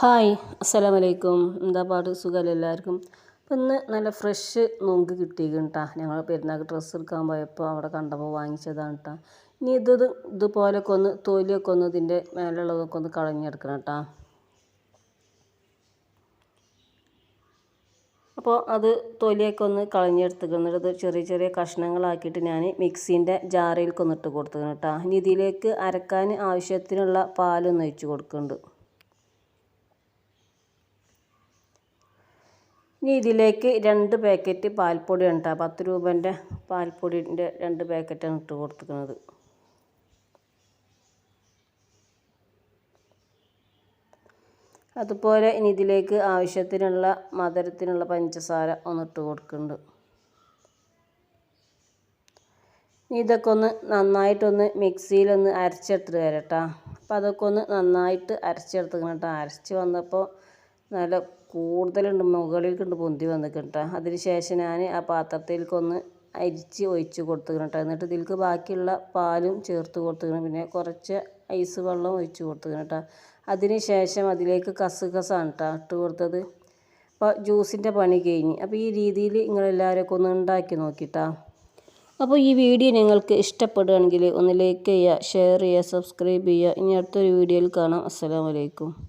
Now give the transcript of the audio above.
Hi അസ്സലാം വലൈക്കും എന്താ പാട്ട് സുഖമല്ല എല്ലാവർക്കും? അപ്പം ഇന്ന് നല്ല ഫ്രഷ് നൊങ്ക് കിട്ടിയിരിക്കും കേട്ടോ ഞങ്ങൾ പെരുന്നാൾക്ക് ഡ്രസ്സ് എടുക്കാൻ പോയപ്പോൾ അവിടെ കണ്ടപ്പോൾ വാങ്ങിച്ചതാണ് കേട്ടോ ഇനി ഇത് ഇതുപോലൊക്കെ ഒന്ന് തൊലിയൊക്കെ ഒന്ന് ഇതിന്റെ മേലുള്ളതൊക്കെ ഒന്ന് കളഞ്ഞെടുക്കണം കേട്ടോ അപ്പോൾ അത് തൊലിയൊക്കെ ഒന്ന് കളഞ്ഞെടുത്തിട്ട് ചെറിയ ചെറിയ കഷ്ണങ്ങളാക്കിയിട്ട് ഞാൻ മിക്സീന്റെ ജാറിലേക്ക് ഒന്ന് ഇട്ട് കൊടുത്തുക്കണം കേട്ടോ ഇനി ഇതിലേക്ക് അരക്കാൻ ആവശ്യത്തിനുള്ള പാലൊന്ന് ഒഴിച്ച് കൊടുക്കുന്നുണ്ട്. ഇനി ഇതിലേക്ക് രണ്ട് പാക്കറ്റ് പാൽപ്പൊടി ഉണ്ട് പത്ത് രൂപേന്റെ പാൽപ്പൊടിന്റെ രണ്ട് പാക്കറ്റാണ് ഇട്ട് കൊടുത്തിരിക്കുന്നത്. അതുപോലെ ഇനി ഇതിലേക്ക് ആവശ്യത്തിനുള്ള മധുരത്തിനുള്ള പഞ്ചസാര ഒന്ന് ഇട്ട് കൊടുക്കുന്നുണ്ട്. ഇതൊക്കെ ഒന്ന് നന്നായിട്ടൊന്ന് മിക്സിയിലൊന്ന് അരച്ചെടുത്തിട്ട് തരാം കേട്ടോ. അപ്പോൾ അതൊക്കെ ഒന്ന് നന്നായിട്ട് അരച്ചെടുത്തിക്കണം കേട്ടോ അരച്ച് വന്നപ്പോൾ നല്ല കൂടുതലുണ്ട്. മുകളിലേക്കുണ്ട് പൊന്തി വന്നിട്ടുണ്ട് കേട്ടോ അതിന് ശേഷം ഞാൻ ആ പാത്രത്തിലേക്കൊന്ന് അരിച്ച് ഒഴിച്ച് കൊടുത്തിക്കണം കേട്ടോ എന്നിട്ട് ഇതിലേക്ക് ബാക്കിയുള്ള പാലും ചേർത്ത് കൊടുത്തിക്കണം. പിന്നെ കുറച്ച് ഐസ് വെള്ളം ഒഴിച്ച് കൊടുത്തിക്കണം കേട്ടോ അതിന് ശേഷം അതിലേക്ക് കസുകസാണ് കേട്ടോ ഇട്ട് കൊടുത്തത്. അപ്പോൾ ജ്യൂസിന്റെ പണി കഴിഞ്ഞ്. അപ്പോൾ ഈ രീതിയിൽ നിങ്ങളെല്ലാവരൊക്കെ ഒന്ന് ഉണ്ടാക്കി നോക്കിട്ടാ. അപ്പോൾ ഈ വീഡിയോ നിങ്ങൾക്ക് ഇഷ്ടപ്പെടുകയാണെങ്കിൽ ഒന്ന് ലൈക്ക് ചെയ്യുക ഷെയർ ചെയ്യുക സബ്സ്ക്രൈബ് ചെയ്യുക. ഇനി അടുത്തൊരു വീഡിയോയിൽ കാണാം. അസ്സലാമലൈക്കും